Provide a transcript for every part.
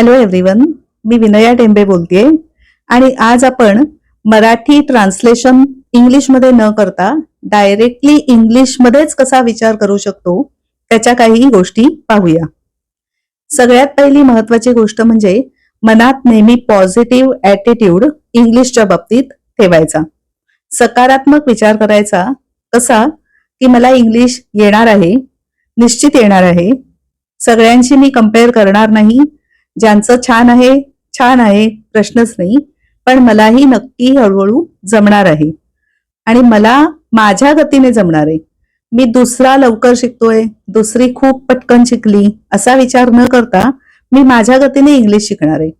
Hello everyone मी विनया टेंबे बोलतेय. आणि आज आपण मराठी ट्रान्सलेशन इंग्लिशमध्ये न करता डायरेक्टली इंग्लिशमध्येच कसा विचार करू शकतो त्याच्या काही गोष्टी पाहूया. सगळ्यात पहिली महत्वाची गोष्ट म्हणजे मनात नेहमी पॉझिटिव्ह ऍटिट्यूड इंग्लिशच्या बाबतीत ठेवायचा. सकारात्मक विचार करायचा कसा की मला इंग्लिश येणार आहे निश्चित येणार आहे. सगळ्यांशी मी कंपेअर करणार नाही ज्यांचं छान आहे छान आहे प्रश्नच नाही पण मलाही नक्की हळूहळू जमणार आहे. आणि मला माझ्या गतीने जमणार आहे. मी दुसरा लवकर शिकतोय दुसरी खूप पटकन शिकली असा विचार न करता मी माझ्या गतीने इंग्लिश शिकणार आहे.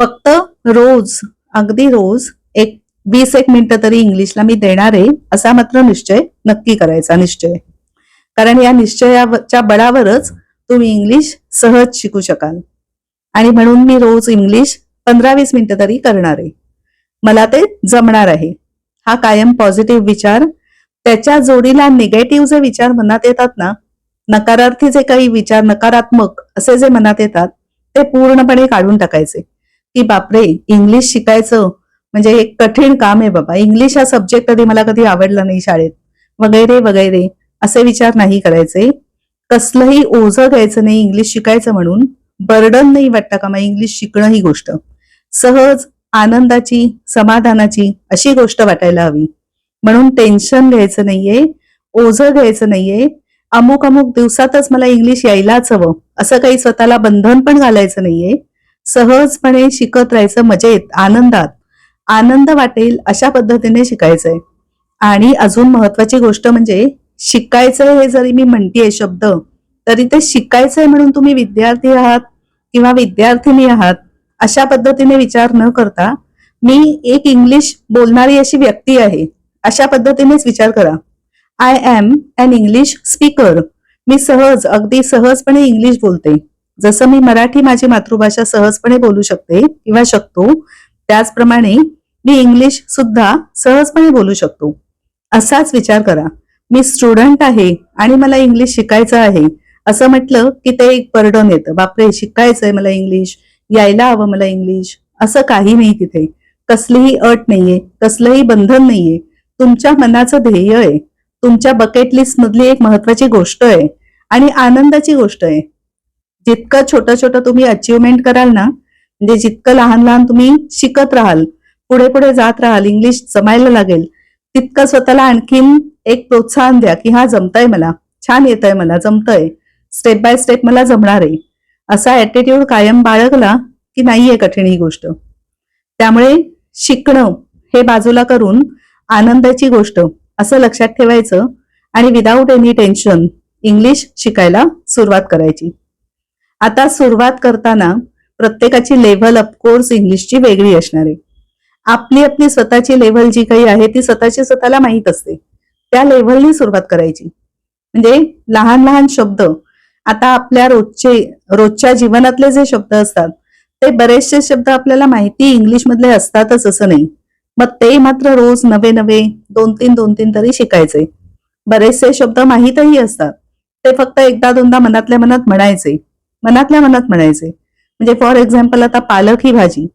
फक्त रोज अगदी रोज एक वीस एक मिनिटं तरी इंग्लिशला मी देणार आहे असा मात्र निश्चय नक्की करायचा निश्चय. कारण या निश्चयाच्या बळावरच तुम्ही इंग्लिश सहज शिकू शकाल. आणि म्हणून मी रोज इंग्लिश पंधरा वीस मिनिटं तरी करणार आहे. मला ते जमणार आहे. हा कायम पॉझिटिव्ह विचार त्याच्या जोडीला निगेटिव्ह जे विचार मनात येतात ना नकारार्थी जे काही विचार नकारात्मक असे जे मनात येतात ते पूर्णपणे काढून टाकायचे. की बापरे इंग्लिश शिकायचं म्हणजे एक कठीण काम आहे बाबा. इंग्लिश हा सब्जेक्ट कधी मला कधी आवडला नाही शाळेत. वगैरे वगैरे असे विचार नाही करायचे. कसलंही ओझं घ्यायचं नाही इंग्लिश शिकायचं म्हणून. बर्डन नाही वाटतं का? मग इंग्लिश शिकणं ही गोष्ट. सहज आनंदाची समाधानाची अशी गोष्ट वाटायला हवी. म्हणून टेन्शन घ्यायचं नाहीये ओझं घ्यायचं नाहीये. अमुक अमुक दिवसातच मला इंग्लिश यायलाच हवं. असं काही स्वतःला बंधन पण घालायचं नाहीये. सहजपणे शिकत राहायचं मजेत आनंदात. आनंद वाटेल अशा पद्धतीने शिकायचंय. आणि अजून महत्वाची गोष्ट म्हणजे शिकायचं हे जरी मी म्हणतेय शब्द तरी ते शिकायचंय म्हणून तुम्ही विद्यार्थी आहात किंवा विद्यार्थिनी आहात अशा पद्धतीने विचार न करता मी एक इंग्लिश बोलणारी अशी व्यक्ती आहे अशा पद्धतीनेच विचार करा. I am an English speaker मी सहज अगदी सहजपणे इंग्लिश बोलते. जसं मी मराठी माझी मातृभाषा सहजपणे बोलू शकते किंवा शकतो त्याचप्रमाणे मी इंग्लिश सुद्धा सहजपणे बोलू शकतो. असाच विचार करा. मी स्टुडंट आहे आणि मला इंग्लिश शिकायचं आहे. असं म्हटलं की ते एक बर्डन येतं. बापरे शिकायचंय मला इंग्लिश. यायला हवं मला इंग्लिश. असं काही नाही तिथे. कसलीही अट नाहीये. कसलंही बंधन नाहीये. तुमच्या मनाचं ध्येय आहे. तुमच्या बकेट लिस्ट मधली एक महत्वाची गोष्ट आहे. आणि आनंदाची गोष्ट आहे. जितकं छोटं छोटं तुम्ही अचिव्हमेंट कराल ना म्हणजे जितकं लहान लहान तुम्ही शिकत राहाल पुढे पुढे जात राहाल इंग्लिश जमायला लागेल तितकं स्वतःला आणखीन एक प्रोत्साहन द्या की हा जमतंय मला. छान येतंय मला जमतंय. स्टेप बाय स्टेप मला जमणार आहे असा ॲटिट्यूड कायम बाळगला की नाहीये कठीण ही गोष्ट. त्यामुळे शिकणं हे बाजूला करून आनंदाची गोष्ट असं लक्षात ठेवायचं आणि विदाऊट एनी टेन्शन इंग्लिश शिकायला सुरुवात करायची. आता सुरुवात करताना प्रत्येकाची लेव्हल ऑफकोर्स इंग्लिशची वेगळी असणार. आहे आपली आपली स्वतःची लेव्हल जी काही आहे ती स्वतःची स्वतःला माहीत असते. त्या लेव्हलनी सुरुवात करायची. म्हणजे लहान लहान शब्द आता आपल्या रोजचे रोजच्या जीवनातले जे शब्द असतात ते बरेचसे शब्द आपल्याला माहिती इंग्लिश मधले असतातच असं नाही. मग ते मात्र रोज नवे नवे दोन तीन दोन तीन तरी शिकायचे. बरेचसे शब्द माहीतही असतात. ते फक्त एकदा दोनदा मनातल्या मनात म्हणायचे. मनातल्या मनात म्हणायचे. म्हणजे फॉर एक्झाम्पल आता पालक ही भाजी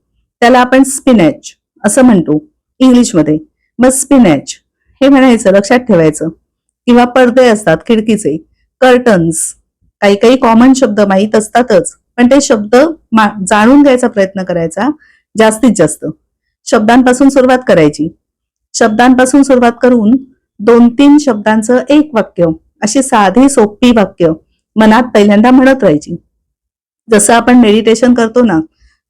त्याला आपण स्पिनॅच असं म्हणतो इंग्लिशमध्ये. मग स्पिनॅच हे म्हणायचं लक्षात ठेवायचं. किंवा पडदे असतात खिडकीचे. कर्टन्स काही काही कॉमन शब्द माहीत असतातच पण ते शब्द जाणून घ्यायचा प्रयत्न करायचा जास्तीत जास्त. शब्दांपासून सुरुवात करायची. शब्दांपासून सुरुवात करून दोन तीन शब्दांचं एक वाक्य अशी साधी सोपी वाक्य मनात पहिल्यांदा म्हणत राहायची. जसं आपण मेडिटेशन करतो ना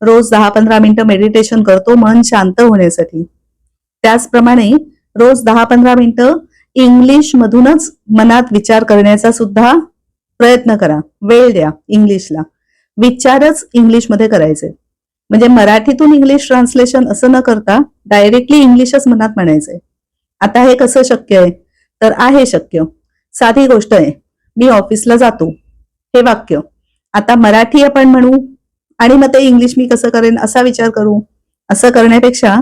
रोज दहा पंधरा मिनिटं मेडिटेशन करतो मन शांत होण्यासाठी. त्याचप्रमाणे रोज दहा पंधरा मिनिटं इंग्लिश मधूनच मनात विचार करण्याचा सुद्धा प्रयत्न करा. वेळ द्या इंग्लिशला. विचारच इंग्लिशमध्ये करायचे. म्हणजे मराठीतून इंग्लिश ट्रान्सलेशन असं न करता डायरेक्टली इंग्लिशच मनात म्हणायचंय आता हे कसं शक्य आहे? तर आहे शक्य. साधी गोष्ट आहे. मी ऑफिसला जातो. हे वाक्य. आता मराठी आपण म्हणू आणि मग ते इंग्लिश मी कसं करेन असा विचार करू? असं करण्यापेक्षा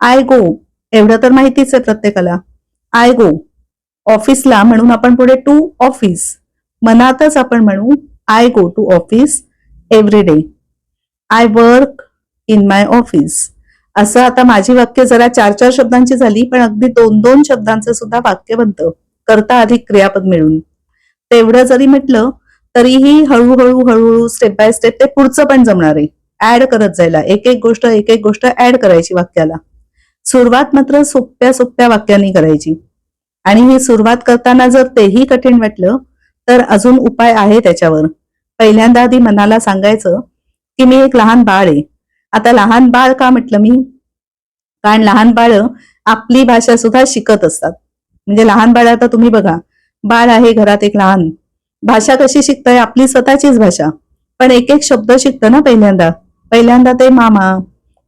आय गो एवढं तर माहितीच आहे प्रत्येकाला. आय गो ऑफिसला म्हणून आपण पुढे टू ऑफिस मनातच आपण म्हणू I go to office every day I work in my office असं आता माझी वाक्य जरा चार चार शब्दांची झाली पण अगदी दोन दोन शब्दांचं सुद्धा वाक्य बनतं. करता अधिक क्रियापद मिळून. तेवढं जरी म्हटलं तरीही हळूहळू हळूहळू स्टेप बाय स्टेप ते पुढचं पण जमणार आहे. ऍड करत जायला. एक एक गोष्ट एक एक गोष्ट ऍड करायची वाक्याला. सुरुवात मात्र सोप्या सोप्या वाक्यांनी करायची. आणि ही सुरुवात करताना जर तेही कठीण वाटलं तर अजून उपाय आहे त्याच्यावर. पहिल्यांदा आधी मनाला सांगायचं की मी एक लहान बाळ आहे. आता लहान बाळ का म्हटलं मी? कारण लहान बाळ आपली भाषा सुद्धा शिकत असतात. म्हणजे लहान बाळ आता तुम्ही बघा बाळ आहे घरात एक लहान. भाषा कशी शिकताय? आपली स्वतःचीच भाषा. पण एक एक शब्द शिकतं ना पहिल्यांदा. पहिल्यांदा ते मामा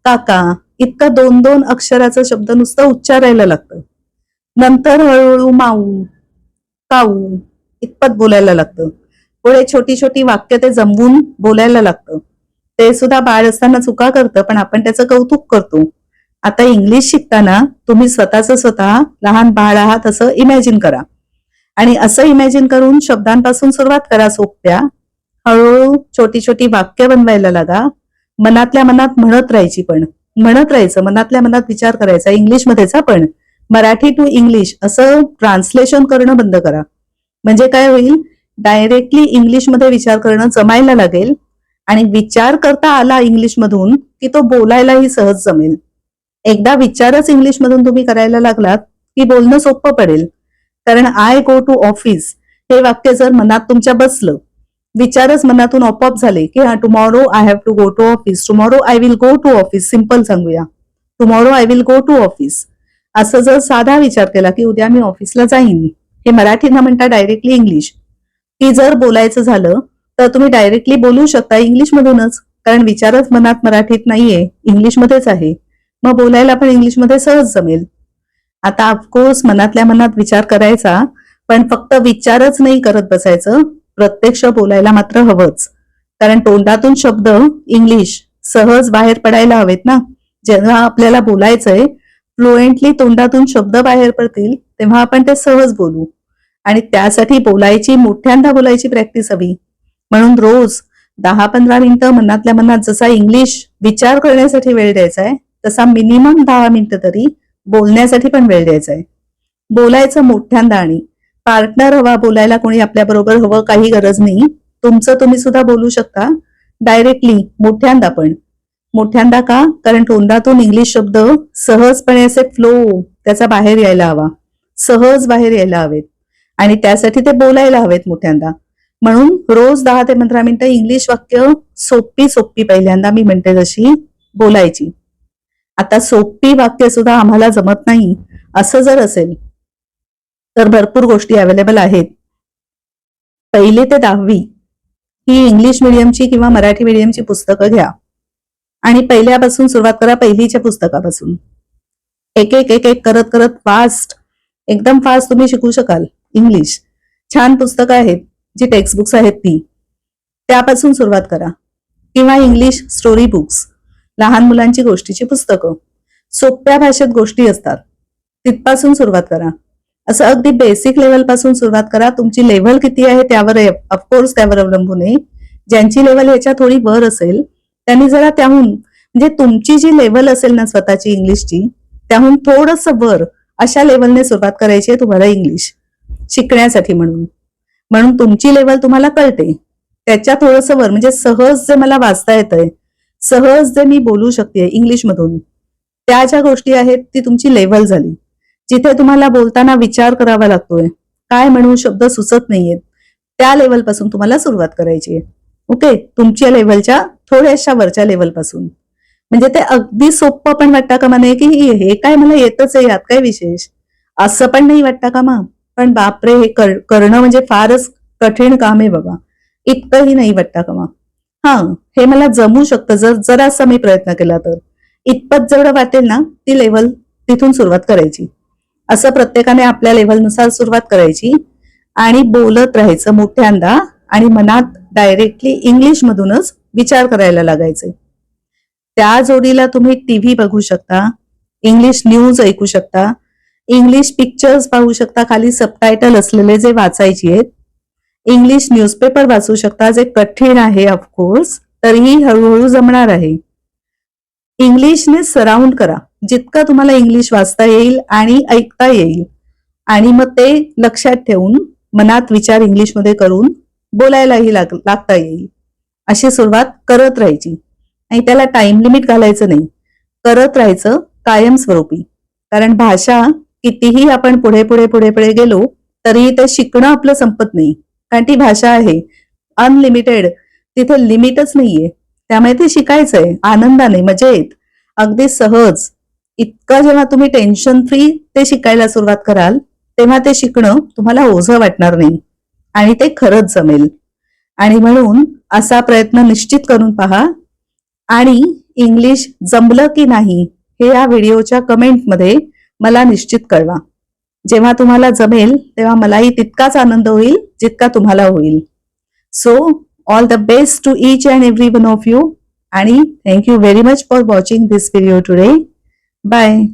काका इतकं दोन दोन अक्षराचं शब्द नुसतं उच्चारायला लागतं. नंतर हळूहळू माऊ काऊ इतपत बोलायला लागतं. पुढे छोटी छोटी वाक्य ते जमवून बोलायला लागतं. ते सुद्धा बाळ असताना चुका करतं पण आपण त्याचं कौतुक करतो. आता इंग्लिश शिकताना तुम्ही स्वतःच स्वतः लहान बाळ आहात असं इमॅजिन करा. आणि असं इमॅजिन करून शब्दांपासून सुरुवात करा सोप्या. हळूहळू छोटी छोटी वाक्य बनवायला लागा. मनातल्या मनात म्हणत राहायची पण. म्हणत राहायचं मनातल्या मनात विचार करायचा इंग्लिशमध्येच पण. मराठी टू इंग्लिश असं ट्रान्सलेशन करणं बंद करा. म्हणजे काय होईल? डायरेक्टली इंग्लिशमध्ये विचार करणं जमायला लागेल. आणि विचार करता आला इंग्लिशमधून की तो बोलायलाही सहज जमेल. एकदा विचारच इंग्लिशमधून तुम्ही करायला लागलात की बोलणं सोपं पडेल. कारण आय गो टू ऑफिस हे वाक्य जर मनात तुमच्या बसलं विचारच मनातून ऑपअप झाले की हा tomorrow I have to go to office tomorrow I will go to office simple सांगूया. Tomorrow I will go to office असं जर साधा विचार केला की उद्या मी ऑफिसला जाईन. हे मराठी न म्हणता डायरेक्टली इंग्लिश की जर बोलायचं झालं तर तुम्ही डायरेक्टली बोलू शकता इंग्लिशमधूनच. कारण विचारच मनात मराठीत नाहीये इंग्लिशमध्येच आहे. मग बोलायला पण इंग्लिशमध्ये सहज जमेल. आता ऑफकोर्स मनातल्या मनात विचार करायचा पण फक्त विचारच नाही करत बसायचं. प्रत्यक्ष बोलायला मात्र हवंच. कारण तोंडातून शब्द इंग्लिश सहज बाहेर पडायला हवेत ना. जेव्हा आपल्याला बोलायचंय फ्लुएंटली तोंडातून शब्द बाहेर पडतील तेव्हा आपण ते सहज बोलू. आणि त्यासाठी बोलायची मोठ्यांदा बोलायची प्रॅक्टिस हवी. म्हणून रोज दहा पंधरा मिनिटं मनातल्या मनात जसा इंग्लिश विचार करण्यासाठी वेळ द्यायचा आहे तसा मिनिमम दहा मिनिटं तरी बोलण्यासाठी पण वेळ द्यायचा आहे. बोलायचं मोठ्यांदा आणि पार्टनर हवा बोलायला कोणी आपल्या बरोबर हवं काही गरज नाही. तुमचं तुम्ही सुद्धा बोलू शकता. डायरेक्टली मोठ्यांदा पण. मोठ्यांदा का? कारण तोंडातून इंग्लिश शब्द सहजपणे असे फ्लो त्याचा बाहेर यायला हवा. सहज बाहेर यायला हवेत. आणि त्यासाठी ते बोलायला हवेत मोठ्यांदा. म्हणून रोज दहा ते पंधरा मिनिटं इंग्लिश वाक्य सोपी सोपी पहिल्यांदा मी म्हणते जशी बोलायची. आता सोपी वाक्य सुद्धा आम्हाला जमत नाही असं जर असेल तर भरपूर गोष्टी अवेलेबल आहेत. पहिली ते दहावी. ही इंग्लिश मिडियमची किंवा मराठी मिडियमची पुस्तकं घ्या. आणि पहिल्यापासून सुरुवात करा पहिलीच्या पुस्तकापासून. एक एक एक एक करत करत फास्ट एकदम फास्ट तुम्ही शिकू शकाल. इंग्लिश छान पुस्तकं आहेत जी टेक्स्ट बुक्स आहेत ती. त्यापासून सुरुवात करा. किंवा इंग्लिश स्टोरी बुक्स लहान मुलांची गोष्टीची पुस्तकं. सोप्या भाषेत गोष्टी असतात. तिथपासून सुरुवात करा. असं अगदी बेसिक लेवलपासून सुरुवात करा. तुमची लेवल किती आहे त्यावर ऑफकोर्स त्यावर अवलंबून आहे. ज्यांची लेवल ह्याच्या थोडी वर असेल त्यांनी जरा त्याहून म्हणजे तुमची जी लेवल असेल ना स्वतःची इंग्लिशची त्याहून थोडस वर अशा लेवलने सुरुवात करायची आहे तुम्हाला इंग्लिश शिकण्यासाठी म्हणून. म्हणून तुमची लेवल तुम्हाला कळते. त्याच्या थोडस वर म्हणजे सहज जे मला वाचता येतंय सहज जे मी बोलू शकते इंग्लिशमधून त्या ज्या गोष्टी आहेत ती तुमची लेवल झाली. जिथे तुम्हाला बोलताना विचार करावा लागतोय काय म्हणून शब्द सुचत नाहीयेत त्या लेवलपासून तुम्हाला सुरुवात करायची आहे. ओके? तुमच्या लेवलच्या थोड्याशा वरच्या लेवलपासून म्हणजे ते अगदी सोपं पण वाटतं का म्हणे की हे काय मला येतच आहे यात काय विशेष? असं पण नाही वाटतं का मा पण बापरे हे कर- करणं म्हणजे फारच कठीण काम आहे बाबा. इतकंही नाही वाटतं का हा हे मला जमू शकतं. जर जरासा मी प्रयत्न केला तर. इतपत जेवढं वाटेल ना ती लेवल तिथून सुरुवात करायची. असं प्रत्येकाने आपल्या लेवलनुसार सुरुवात करायची. आणि बोलत राहायचं मोठ्यांदा आणि मनात डायरेक्टली इंग्लिश मधूनच विचार करायला लागायचे. त्या जोडीला तुम्ही टीव्ही बघू शकता इंग्लिश न्यूज ऐकू शकता इंग्लिश पिक्चर्स पाहू शकता. खाली सबटायटल असलेले जे वाचायचे आहेत. इंग्लिश न्यूजपेपर वाचू शकता जे कठीण आहे ऑफकोर्स तरीही हळूहळू जमणार आहे. इंग्लिशने सराउंड करा. जितकं तुम्हाला इंग्लिश वाचता येईल आणि ऐकता येईल. आणि मग ते लक्षात ठेवून मनात विचार इंग्लिशमध्ये करून बोलायलाही लाग लागता येईल. अशी सुरुवात करत राहायची. आणि त्याला टाइम लिमिट घालायचं नाही. करत राहायचं कायमस्वरूपी. कारण भाषा कितीही आपण पुढे पुढे पुढे पुढे गेलो तरी ते शिकणं आपलं संपत नाही. कारण ती भाषा आहे अनलिमिटेड तिथे लिमिटच नाहीये. त्यामुळे ते शिकायचंय. आनंदाने मजेत. अगदी सहज. इतकं जेव्हा तुम्ही टेन्शन फ्री ते शिकायला सुरुवात कराल तेव्हा ते शिकणं तुम्हाला ओझं वाटणार नाही. आणि ते खरंच जमेल. आणि म्हणून असा प्रयत्न निश्चित करून पहा. आणि इंग्लिश जमलं की नाही हे या व्हिडिओच्या कमेंटमध्ये मला निश्चित कळवा. जेव्हा तुम्हाला जमेल तेव्हा मलाही तितकाच आनंद होईल जितका तुम्हाला होईल. So all the best to each and every one of you आणि thank you very much for watching this video today bye